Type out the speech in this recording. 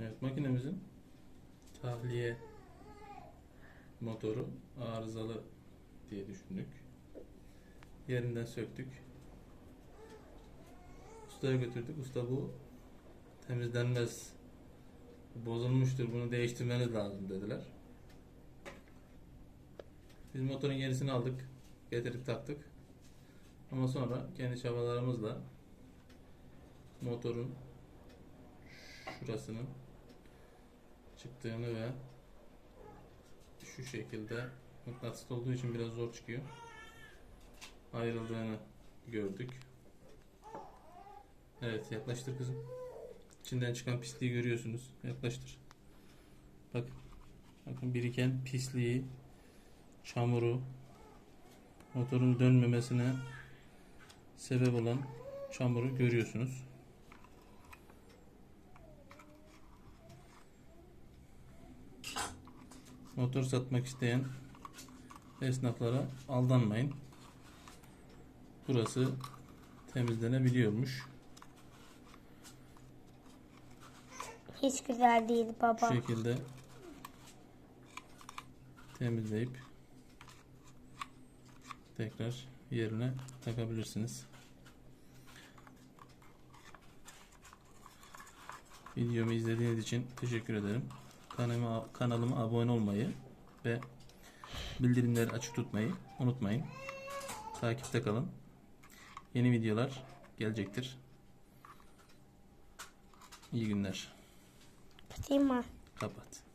Evet makinemizin tahliye motoru arızalı diye düşündük. Yerinden söktük. Ustaya götürdük. Usta bu temizlenmez. Bozulmuştur. Bunu değiştirmeniz lazım dediler. Biz motorun yenisini aldık. Getirip taktık. Ama sonra kendi çabalarımızla motorun şurasının çıktığını ve şu şekilde mıknatıs olduğu için biraz zor çıkıyor. Ayrıldığını gördük. Evet yaklaştır kızım. İçinden çıkan pisliği görüyorsunuz. Yaklaştır. Bak. Bakın biriken pisliği, çamuru, motorun dönmemesine sebep olan çamuru görüyorsunuz. Motor satmak isteyen esnaflara aldanmayın. Burası temizlenebiliyormuş. Hiç güzel değil Bu baba. şekilde temizleyip tekrar yerine takabilirsiniz. Videomu izlediğiniz için teşekkür ederim. Kanalıma, kanalıma abone olmayı ve bildirimleri açık tutmayı unutmayın. Takipte kalın. Yeni videolar gelecektir. İyi günler. Kapatayım mı? Kapat.